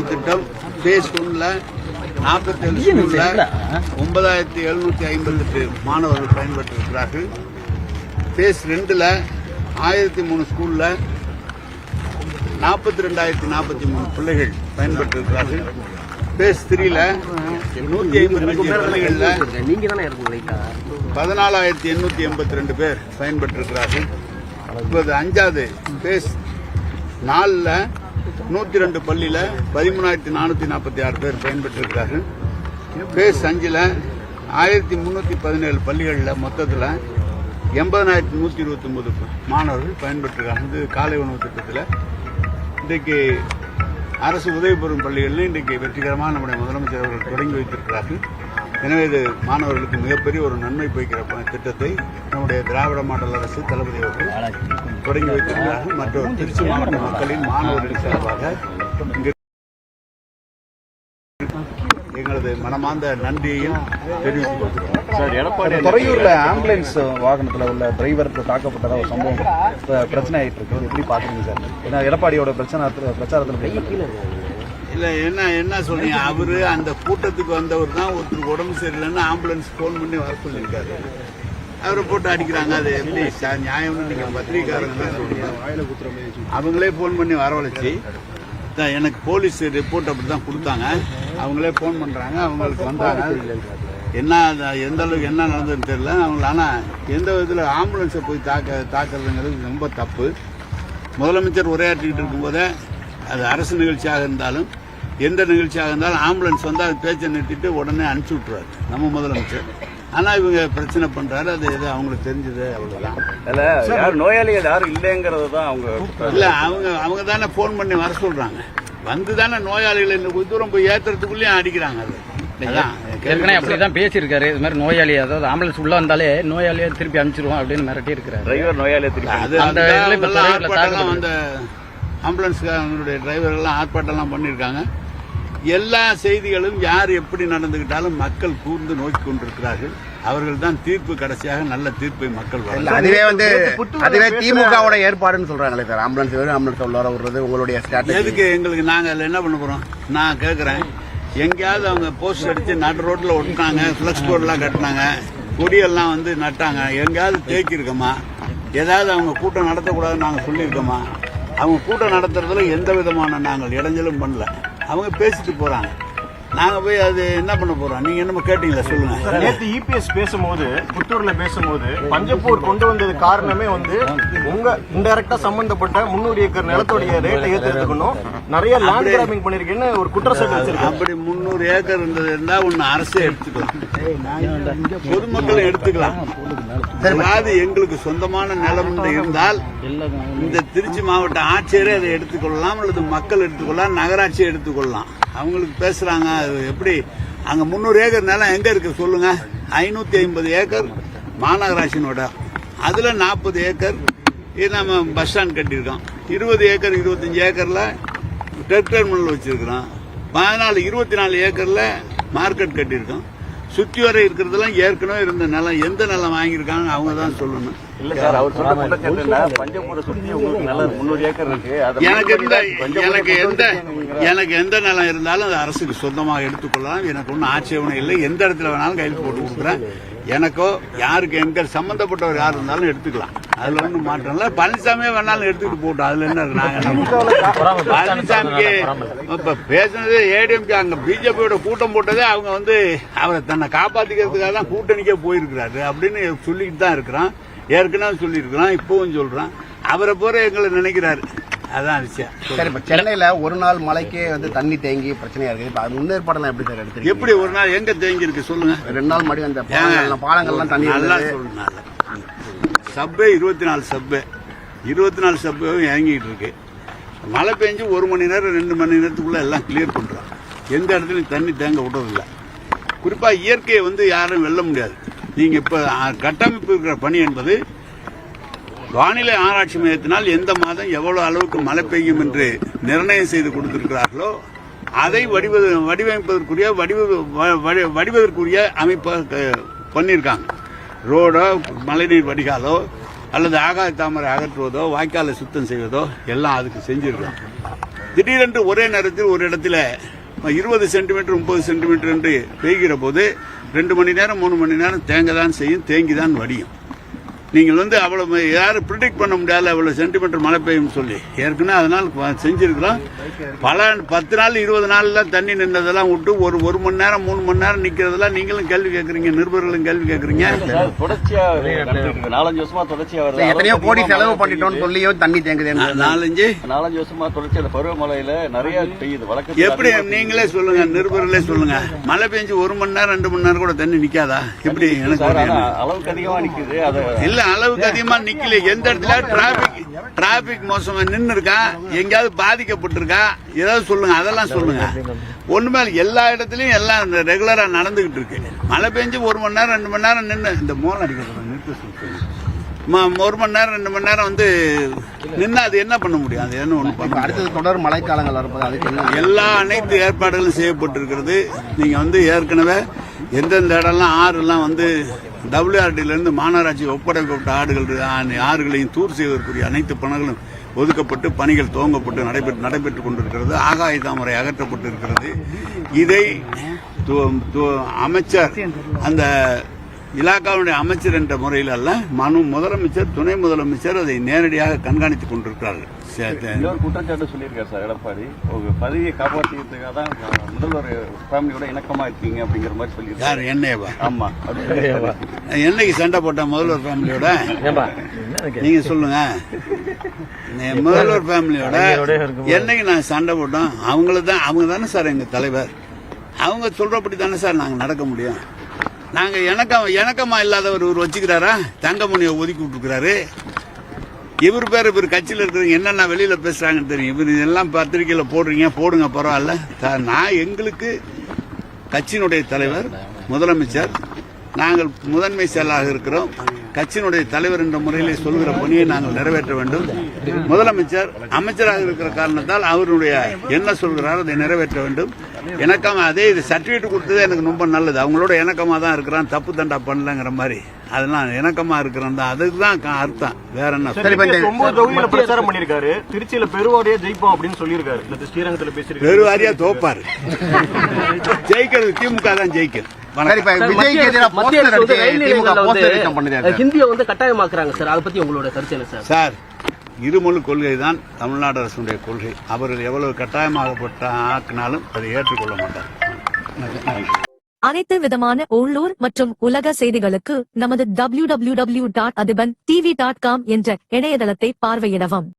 உணவு திட்டம் பேஸ் ஒன்ல நாற்பத்தேழு ஸ்கூல்ல ஒன்பதாயிரத்தி எழுநூத்தி ஐம்பத்தெட்டு மாணவர்கள் பயன்பெற்றிருக்கிறார்கள். பேஸ் ரெண்டுல ஆயிரத்தி மூணு ஸ்கூல்ல நாற்பத்தி ரெண்டாயிரத்தி நாற்பத்தி மூணு பிள்ளைகள் பயன்பெற்றிருக்கிறார்கள். பேஸ் த்ரீல நூத்தி ஐம்பத்தஞ்சு பிள்ளைகள்ல பதினாலாயிரத்தி எண்ணூத்தி எண்பத்தி ரெண்டு பேர் பயன்பெற்றிருக்கிறார்கள். இப்போது அஞ்சாவது பேஸ் நாலில் நூற்றி ரெண்டு பள்ளியில் பதிமூணாயிரத்தி நானூற்றி நாற்பத்தி ஆறு பேர் பயன்பெற்றிருக்கிறார்கள். பேஸ் அஞ்சில் ஆயிரத்தி முந்நூற்றி பதினேழு பள்ளிகளில் மொத்தத்தில் எண்பதனாயிரத்தி நூற்றி ஒன்பது மாணவர்கள் பயன்பெற்றிருக்காங்க இது காலை உணவு திட்டத்தில். இன்றைக்கு அரசு உதவி பெறும் பள்ளிகளில் இன்றைக்கு வெற்றிகரமாக நம்முடைய முதலமைச்சர் அவர்கள் தொடங்கி வைத்திருக்கிறார்கள். எனவே இது மாணவர்களுக்கு மிகப்பெரிய ஒரு நன்மை போய்க்கிற திட்டத்தை நம்முடைய திராவிட மாடல் அரசு தளபதி அவர்கள் தொடங்கி வைத்திருக்கிறார்கள். மற்றும் திருச்சி மாவட்ட மக்களின் மாணவர்கள் சார்பாக எங்களது மனமார்ந்த நன்றியையும் தெரிவித்துக் கொள்கிறோம் சார் எடப்பாடி துறையூர்ல ஆம்புலன்ஸ் வாகனத்துல உள்ள டிரைவர் தாக்கப்பட்டதா ஒரு சம்பவம் இப்ப பிரச்சனை ஆயிட்டு இருக்கு எப்படி பாக்குறீங்க சார்? ஏன்னா எடப்பாடியோட பிரச்சனை பிரச்சாரத்துல இல்ல என்ன என்ன சொன்னீங்க அவரு அந்த கூட்டத்துக்கு வந்தவர் தான் ஒருத்தர் உடம்பு சரியில்லைன்னு ஆம்புலன்ஸ் ஃபோன் பண்ணி வர சொல்லியிருக்காரு. அவரை போட்டு அடிக்கிறாங்க அது எப்படி? சார் நியாயம்னு நீங்க பத்திரிகாரங்க அவங்களே ஃபோன் பண்ணி வரவழைச்சி தான் எனக்கு போலீஸ் ரிப்போர்ட் அப்படி தான் கொடுத்தாங்க. அவங்களே ஃபோன் பண்றாங்க அவங்களுக்கு வந்தாங்க. என்ன எந்த அளவுக்கு என்ன நடந்ததுன்னு தெரியல. அவங்கள ஆனால் எந்த விதத்தில் ஆம்புலன்ஸை போய் தாக்க தாக்குறதுங்கிறது ரொம்ப தப்பு. முதலமைச்சர் உரையாற்றிக்கிட்டு இருக்கும்போதே அது அரசு நிகழ்ச்சியாக இருந்தாலும் எந்த நிகழ்ச்சியாக இருந்தாலும் ஆம்புலன்ஸ் வந்து அது பேச்சை நிறுத்திட்டு உடனே அனுப்பிச்சி விட்ருவாரு நம்ம முதலமைச்சர். ஆனால் இவங்க பிரச்சனை பண்ணுறாரு அது எது அவங்களுக்கு தெரிஞ்சது அவ்வளோதான் இல்ல யார் நோயாளிகள் யாரும் இல்லைங்கிறது தான் அவங்க இல்லை அவங்க அவங்க தானே ஃபோன் பண்ணி வர சொல்கிறாங்க வந்து தானே நோயாளிகளை இந்த தூரம் போய் ஏற்றுறதுக்குள்ளேயும் அடிக்கிறாங்க அது. ஏற்கனவே அப்படிதான் பேசியிருக்காரு. இது மாதிரி நோயாளி அதாவது ஆம்புலன்ஸ் உள்ள வந்தாலே நோயாளியை திருப்பி அனுப்பிச்சிருவோம் அப்படின்னு மிரட்டி இருக்கிறாரு டிரைவர் நோயாளியை திருப்பி அது அந்த ஆம்புலன்ஸ்காரங்களுடைய டிரைவர்கள்லாம் ஆர்ப்பாட்டம்லாம் பண்ணியிருக்காங்க. எல்லா செய்திகளும் யார் எப்படி நடந்துக்கிட்டாலும் மக்கள் கூர்ந்து நோக்கி கொண்டிருக்கிறார்கள். அவர்கள் தான் தீர்ப்பு கடைசியாக நல்ல தீர்ப்பை மக்கள் அதுவே வந்து அதுவே திமுகவோட ஏற்பாடுன்னு சொல்றாங்களே சார். ஆம்புலன்ஸ் வெறும் ஆம்புலன்ஸ் உள்ள விடுறது உங்களுடைய எதுக்கு எங்களுக்கு நாங்கள் அதில் என்ன பண்ண போகிறோம் நான் கேட்குறேன் எங்கேயாவது அவங்க போஸ்ட் அடித்து நடு ரோட்டில் ஒட்டினாங்க ஃப்ளெக்ஸ் போர்டெலாம் கட்டினாங்க கொடியெல்லாம் வந்து நட்டாங்க எங்கேயாவது தேக்கியிருக்கோமா? ஏதாவது அவங்க கூட்டம் நடத்தக்கூடாதுன்னு நாங்கள் சொல்லியிருக்கோமா? அவங்க கூட்டம் நடத்துறதுல எந்த விதமான நாங்கள் இடைஞ்சலும் பண்ணல. அவங்க பேசிட்டு போகிறாங்க நாங்கள் போய் அது என்ன பண்ண போகிறோம் நீங்கள் என்னமோ கேட்டீங்களா? சொல்லுங்கள் நேத்து இபிஎஸ் பேசும்போது புத்தூர்ல பேசும்போது பஞ்சப்பூர் கொண்டு வந்தது காரணமே வந்து உங்க இன்டைரக்டா சம்பந்தப்பட்ட முன்னூறு ஏக்கர் நிலத்துடைய ரேட்டை ஏத்துக்கணும் நிறைய லேண்ட் கிராபிங் பண்ணிருக்கேன்னு ஒரு குற்றச்சாட்டு வச்சிருக்காங்க. அப்படி முந்நூறு ஏக்கர் இருந்தது இருந்தா ஒன்னு அரசே எடுத்துக்கலாம். பொதுமக்களும் எடுத்துக்கலாம். அதாவது எங்களுக்கு சொந்தமான நிலம் இருந்தால் இந்த திருச்சி மாவட்ட ஆட்சியரே அதை எடுத்துக்கொள்ளலாம் அல்லது மக்கள் எடுத்துக்கொள்ளலாம் நகராட்சி எடுத்துக்கொள்ளலாம். அவங்களுக்கு பேசுறாங்க. அது எப்படி? அங்க முந்நூறு ஏக்கர் நிலம் எங்க இருக்கு சொல்லுங்க. ஐநூத்தி ஐம்பது ஏக்கர் மாநகராட்சியினோட. அதுல நாற்பது ஏக்கர் இது நம்ம பஸ் ஸ்டாண்ட் கட்டியிருக்கோம். இருபது ஏக்கர் இருபத்தஞ்சு ஏக்கர்ல டெட் டெர்மினல் வச்சிருக்கிறோம். பதினாலு இருபத்தி நாலு ஏக்கர்ல மார்க்கெட் கட்டியிருக்கோம். சுற்றி வர இருக்கிறதெல்லாம் ஏற்கனவே இருந்த நிலம். எந்த நிலம் வாங்கியிருக்காங்க அவங்க தான் சொல்லணும். இல்ல சார் அவர் சொன்ன குற்றச்சாட்டு என்ன பஞ்சப்பூரை சுத்தி உங்களுக்கு நல்ல முன்னூறு ஏக்கர் இருக்கு. எனக்கு எந்த எனக்கு எந்த எனக்கு எந்த நிலம் இருந்தாலும் அது அரசுக்கு சொந்தமாக எடுத்துக்கொள்ளலாம். எனக்கு ஒன்றும் ஆட்சேபனை இல்லை. எந்த இடத்துல வேணாலும் கையில் போட்டு கொடுக்குறேன். எனக்கோ யாருக்கு எங்க சம்பந்தப்பட்டவர் யார் இருந்தாலும் எடுத்துக்கலாம். அதுல ஒன்றும் மாற்றம் இல்லை. பழனிசாமியே வேணாலும் எடுத்துக்கிட்டு போட்டோம் அதுல என்ன நாங்க? பழனிசாமிக்கு இப்ப பேசுனது ஏடிஎம்கே அங்க பிஜேபியோட கூட்டம் போட்டதே அவங்க வந்து அவரை தன்னை காப்பாத்திக்கிறதுக்காக தான் கூட்டணிக்கே போயிருக்கிறாரு அப்படின்னு சொல்லிட்டு தான் இருக்கிறான். ஏற்கனவே சொல்லியிருக்கிறான் இப்பவும் சொல்றான். அவரை போற எங்களை நினைக்கிறாரு. அதான் விஷயம். சரி இப்ப சென்னையில ஒரு நாள் மழைக்கே வந்து தண்ணி தேங்கி பிரச்சனையா இருக்கு இப்ப அது முன்னேற்பாடெல்லாம் எப்படி சார் எடுத்துருக்கீங்க? எப்படி ஒரு நாள் எங்க தேங்கி இருக்கு சொல்லுங்க. ரெண்டு நாள் மடி அந்த பாலங்கள்லாம் பாலங்கள்லாம் தண்ணி நல்லா. சொல்லுங்க சப்பே இருபத்தி நாலு சப்பே. இருபத்தி நாலு சப்பேவும் இறங்கிட்டு இருக்கு. மழை பெஞ்சு ஒரு மணி நேரம் ரெண்டு மணி நேரத்துக்குள்ள எல்லாம் கிளியர் பண்றோம் எந்த இடத்துலையும் தண்ணி தேங்க விடுறதில்ல குறிப்பா இயற்கையை வந்து யாரும் வெல்ல முடியாது. நீங்க இப்ப கட்டமைப்பு இருக்கிற பணி என்பது வானிலை ஆராய்ச்சி மையத்தினால் எந்த மாதம் எவ்வளவு அளவுக்கு மழை பெய்யும் என்று நிர்ணயம் செய்து கொடுத்திருக்கிறார்களோ அதை வடிவ வடிவமைப்பதற்குரிய வடிவ வ- வடி- வடிவதற்குரிய அமைப்பை பண்ணியிருக்காங்க. ரோடோ மழைநீர் வடிகாலோ அல்லது ஆகாய தாமரை அகற்றுவதோ வாய்க்காலை சுத்தம் செய்வதோ எல்லாம் அதுக்கு செஞ்சிருக்கோம் திடீரென்று ஒரே நேரத்தில் ஒரு இடத்துல இருபது சென்டிமீட்டர் முப்பது சென்டிமீட்டர் என்று பெய்கிற போது ரெண்டு மணி நேரம் மூணு மணி நேரம் தேங்க தான் செய்யும் தேங்கி தான் வடியும். நீங்கள் வந்து அவ்வளவு யாரும் ப்ரிடிக்ட் பண்ண முடியாத அவ்வளவு சென்டிமீட்டர் மழை பெய்யும் சொல்லி. ஏற்கனவே அதனால் செஞ்சிருக்கிறோம். பல பத்து நாள் இருபது நாள்ல தண்ணி நின்றதெல்லாம் விட்டு ஒரு ஒரு மணி நேரம் மூணு மணி நேரம் நிக்கிறதெல்லாம் நீங்களும் கேள்வி கேட்குறீங்க நிருபர்களும் கேள்வி கேட்குறீங்க. சார், தொடர்ச்சியா நடந்துட்டு இருக்கு. நாலஞ்சு வருது. எத்தனையோ கோடி செலவு பண்ணிட்டோம்னு சொல்லியும் தண்ணி தேங்குது நாலஞ்சு? நாலஞ்சு வருஷமா தொடர்ச்சி அந்த பருவமழையில நிறைய பெய்யுது. வழக்கத்துல எப்படி நீங்களே சொல்லுங்க நிருபர்களே சொல்லுங்க. மழை பெஞ்சு ஒரு மணி நேரம் ரெண்டு மணி நேரம் கூட தண்ணி நிக்காதா? எப்படி எனக்கு அளவுக்கு அதிகமா நிக்குது. அத இல்ல அளவுக்கு அதிகமா நிக்கல. எந்த இடத்துல டிராபிக் டிராபிக் மோசமா நின்னு இருக்கா எங்கேயாவது பாதிக்கப்பட்டிருக்கா ஏதாவது சொல்லுங்க அதெல்லாம் சொல்லுங்க. ஒண்ணுமே. எல்லா இடத்துலயும் எல்லாம் ரெகுலரா நடந்துகிட்டு இருக்கு. மழை பெஞ்சு ஒரு மணி நேரம் ரெண்டு மணி நேரம் நின்னு இந்த மோளம் அடிக்கிறது நிறுத்த ஒரு மணி நேரம் ரெண்டு மணி நேரம் வந்து நின்னா அது என்ன பண்ண முடியும்? அது என்ன ஒண்ணு பண்ண. அடுத்தது தொடர் மழைக்காலங்கள் வரப்போது அதுக்கு எல்லா அனைத்து ஏற்பாடுகளும் செய்யப்பட்டிருக்கிறது. நீங்க வந்து ஏற்கனவே எந்தெந்த இடம்லாம் ஆறுலாம் வந்து டபிள்யூஆர்டிலிருந்து மாநகராட்சி ஒப்படைக்கப்பட்ட ஆடுகள் ஆறுகளையும் தூர் செய்வதற்குரிய அனைத்து பணங்களும் ஒதுக்கப்பட்டு பணிகள் துவங்கப்பட்டு நடைபெற்று நடைபெற்றுக் கொண்டிருக்கிறது. ஆகாய தாமரை அகற்றப்பட்டு இருக்கிறது இதை அமைச்சர் அந்த இலாக்காவுடைய அமைச்சர் என்ற முறையில் அல்ல மனு முதலமைச்சர் துணை முதலமைச்சர் அதை நேரடியாக கண்காணித்துக் கொண்டிருக்கிறார்கள். குற்றச்சாட்டு சொல்லியிருக்காரு சார் எடப்பாடி. உங்க பதவியை காப்பாற்றிக்கிறதுக்காக தான் முதல்வர் ஃபேமிலியோட இணக்கமா இருக்கீங்க அப்படிங்கிற மாதிரி சொல்லியிருக்காரு. யார்? என்னையவா? ஆமா. என்னைக்கு சண்டை போட்ட முதல்வர் ஃபேமிலியோட? நீங்க சொல்லுங்க. நீ முதல்வர் ஃபேமிலியோட என்னைக்கு நாங்க சண்டை போட்டோம்? அவங்கள தான் அவங்க தானே சார் எங்க தலைவர்? அவங்க சொல்றபடி தானே சார் நாங்க நடக்க முடியும்? நாங்க இணக்கம் இணக்கமா இல்லாதவர் இவர் வச்சுக்கிறாரா? தங்கமணியை ஒதுக்கி விட்டுருக்கிறாரு. இவர் பேர் இவர் கட்சியில் இருக்கிறவங்க என்னென்ன வெளியில் பேசுகிறாங்கன்னு தெரியும். இவர் இதெல்லாம் பத்திரிக்கையில் போடுறீங்க போடுங்க பரவாயில்ல. த- நான் எங்களுக்கு கட்சியினுடைய தலைவர் முதலமைச்சர் நாங்கள் முதன்மை செயலாக இருக்கிறோம். கட்சியினுடைய தலைவர் என்ற முறையிலே சொல்கிற பணியை நாங்கள் நிறைவேற்ற வேண்டும். முதலமைச்சர் அமைச்சராக இருக்கிற காரணத்தால் அவருடைய என்ன சொல்கிறாரோ அதை நிறைவேற்ற வேண்டும். இணக்கமா அதே இது சர்டிஃபிகேட் கொடுத்ததே எனக்கு ரொம்ப நல்லது. அவங்களோட இணக்கமா தான் இருக்கிறான். தப்பு தண்டா பண்ணலங்கிற மாதிரி. அதெல்லாம் இணக்கமா இருக்கிறோம் தான். அதுக்கு தான் அர்த்தம். வேற என்ன சரி, ஒன்பது தொகுதியில பிரச்சாரம் பண்ணிருக்காரு திருச்சியில பெருவாரியா ஜெயிப்போம் அப்படின்னு சொல்லியிருக்காரு. இந்த ஸ்ரீரங்கத்துல பேசியிருக்காரு. பெருவாரியா தோப்பாரு. ஜெயிக்கிறது திமுக தான் ஜெயிக்கும். ஹிந்தியை வந்து கட்டாயமாக்குறாங்க சார். அதை பத்தி உங்களோட கருத்து என்ன சார்? சார் இருமொழி கொள்கை தான் தமிழ்நாடு அரசுடைய கொள்கை. அவர்கள் எவ்வளவு கட்டாயமாகப்பட்ட ஆக்கினாலும் அதை ஏற்றுக்கொள்ள மாட்டார். அனைத்து விதமான உள்ளூர் மற்றும் உலக செய்திகளுக்கு நமது www.adiban tv.com என்ற இணையதளத்தை பார்வையிடவும்.